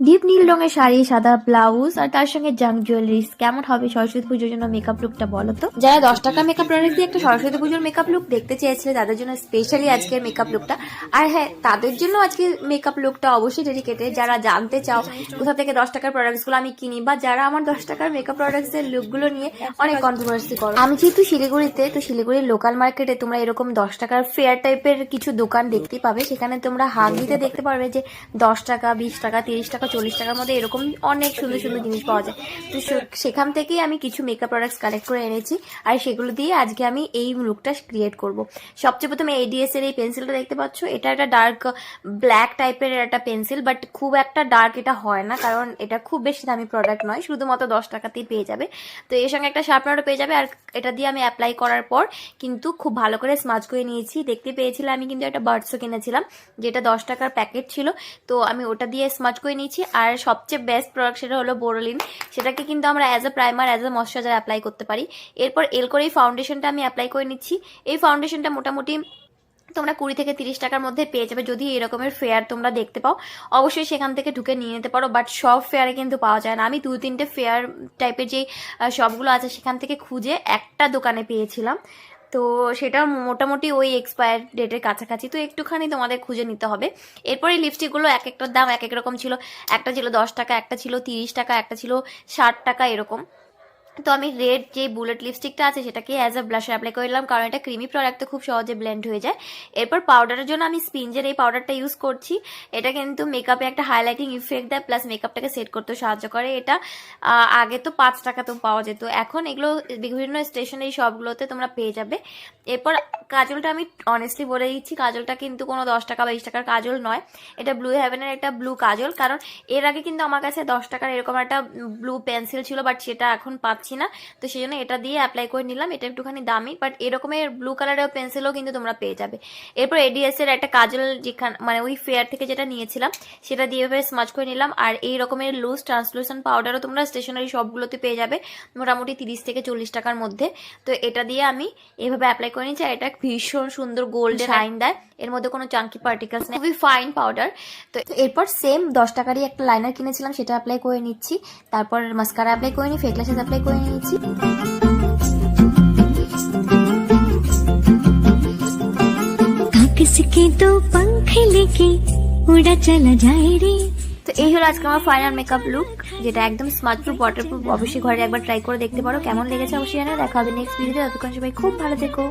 Deep নীল রঙের শাড়ি, সাদা blouse আর তার সঙ্গে জাঙ্ক জুয়েলারিস। কেমন হবে সরস্বতী পুজোর জন্য মেকআপ লুকটা বলো তো? যারা দশ টাকা মেকআপ প্রোডাক্ট দিয়ে একটা সরস্বতী পুজোর মেকআপ লুক দেখতে চেয়েছিলে, তাদের জন্য স্পেশালি আজকের মেকআপ লুকটা আর হ্যাঁ তাদের জন্য আজকে মেকআপ লুকটা অবশ্যই ডেডিকেটেড যারা জানতে চাও কোথা থেকে দশ টাকার প্রোডাক্টসগুলো আমি কিনি বা যারা আমার দশ টাকার মেকআপ প্রোডাক্টস এর লুকগুলো নিয়ে অনেক কন্ট্রোভার্সি করো। আমি যেহেতু শিলিগুড়িতে, তো শিলিগুড়ির লোকাল মার্কেটে তোমরা এরকম দশ টাকার ফেয়ার টাইপের কিছু দোকান দেখতে পাবে। সেখানে তোমরা হাত দিতে দেখতে পারবে যে দশ টাকা, বিশ টাকা, তিরিশ টাকা চল্লিশ টাকার মধ্যে এরকম অনেক সুন্দর সুন্দর জিনিস পাওয়া যায়। তো সেখান থেকেই আমি কিছু মেকআপ প্রোডাক্টস কালেক্ট করে এনেছি। আর সেগুলো দিয়ে আজকে আমি এই লুকটা ক্রিয়েট করব। সবচেয়ে প্রথমে এডিএস এর এই পেন্সিলটা দেখতে পাচ্ছ। এটা একটা ডার্ক ব্ল্যাক টাইপের একটা পেন্সিল বাট খুব একটা ডার্ক এটা হয় না, কারণ এটা খুব বেশি দামি প্রোডাক্ট নয়, শুধুমাত্র দশ টাকাতেই পেয়ে যাবে। তো এর সঙ্গে একটা শার্পনারও পেয়ে যাবে, আর এটা দিয়ে আমি অ্যাপ্লাই করার পর কিন্তু খুব ভালো করে স্মাজ করে নিয়েছি। দেখতে পেয়েছিলাম আমি কিন্তু একটা বার্ডসও কিনেছিলাম যেটা দশ টাকার প্যাকেট ছিল। তো আমি ওটা দিয়ে স্মাজ করে নিয়েছি। আর সবচেয়ে বেস্ট প্রোডাক্ট সেটা হলো বোরোলিন সেটাকে কিন্তু আমরা as a primer as a moisturiser apply করতে পারি। এরপর এল করে এই ফাউন্ডেশনটা আমি অ্যাপ্লাই করে নিচ্ছি। এই ফাউন্ডেশনটা মোটামুটি তোমরা কুড়ি থেকে তিরিশ টাকার মধ্যে পেয়ে যাবে যদি এরকমের ফেয়ার তোমরা দেখতে পাও। অবশ্যই সেখান থেকে ঢুকে নিয়ে নিতে পারো বাট সব ফেয়ারে কিন্তু পাওয়া যায় না। আমি দু তিনটে ফেয়ার টাইপের যে শপগুলো আছে সেখান থেকে খুঁজে একটা দোকানে পেয়েছিলাম। তো সেটা মোটামুটি ওই এক্সপায়ার ডেটের কাছাকাছি। তো একটুখানি তোমাদের খুঁজে নিতে হবে। এরপরে লিপস্টিকগুলো এক একটার দাম এক এক রকম ছিল। একটা ছিল দশ টাকা, একটা ছিল তিরিশ টাকা, একটা ছিল ষাট টাকা, এরকম। তো আমি রেড যে বুলেট লিপস্টিকটা আছে সেটাকে অ্যাজ আ ব্লাশার অ্যাপ্লাই করে নিলাম, কারণ এটা ক্রিমি প্রোডাক্ট তো খুব সহজে ব্লেন্ড হয়ে যায়। এরপর পাউডারের জন্য আমি স্পিঞ্জের এই পাউডারটা ইউজ করছি। এটা কিন্তু মেকআপে একটা হাইলাইটিং ইফেক্ট দেয় প্লাস মেকআপটাকে সেট করতে সাহায্য করে। এটা আগে তো পাঁচ টাকা তো পাওয়া যেত। এখন এগুলো বিভিন্ন স্টেশনারি শপগুলোতে তোমরা পেয়ে যাবে। এরপর কাজলটা আমি অনেস্টলি বলে দিচ্ছি, কাজলটা কিন্তু কোনো দশ টাকা বা বিশ টাকার কাজল নয়। এটা ব্লু হ্যাভেনের একটা ব্লু কাজল, কারণ এর আগে কিন্তু আমার কাছে দশ টাকার এরকম একটা ব্লু পেন্সিল ছিল বাট সেটা এখন পাচ্ছি না। তো সেই জন্য এটা দিয়ে অ্যাপ্লাই করে নিলাম, এটা একটুখানি দামি বাট এরকমের ব্লু কালারের পেন্সিলও কিন্তু তোমরা পেয়ে যাবে। এরপর এডিএস এর একটা কাজল যেখানে মানে ওই ফেয়ার থেকে যেটা নিয়েছিলাম, সেটা দিয়ে এভাবে স্মাচ করে নিলাম, আর এই রকমের লুজ ট্রান্সলুসেন্ট পাউডারও তোমরা স্টেশনারি সবগুলোতে পেয়ে যাবে, মোটামুটি তিরিশ থেকে চল্লিশ টাকার মধ্যে। তো এটা দিয়ে আমি এভাবে অ্যাপ্লাই করে নিচ্ছি আর এটা ভীষণ সুন্দর গোল্ড শাইন দেয় এর মধ্যে কোনো চাঙ্কি পার্টিকেলস নেই খুবই ফাইন পাউডার তো এরপর সেম দশ টাকারই একটা লাইনার কিনেছিলাম সেটা অ্যাপ্লাই করে নিচ্ছি তারপর মাস্কারা অ্যাপ্লাই করে নিই ফেক ল্যাশেস অ্যাপ্লাই করে নিচ্ছি आकाश के दो पंख लेके उड़ा चला जाए रे তো এই হলো আজকে আমার ফাইনাল মেকআপ লুক যেটা একদম স্মার্ট প্রুফ ওয়াটার প্রুফ অবশ্যই ঘরে একবার ট্রাই করে দেখতে পারো কেমন লেগেছে অবশ্যই জানাও দেখা হবে নেক্সট ভিডিওতে ততক্ষণ সবাই খুব ভালো থেকো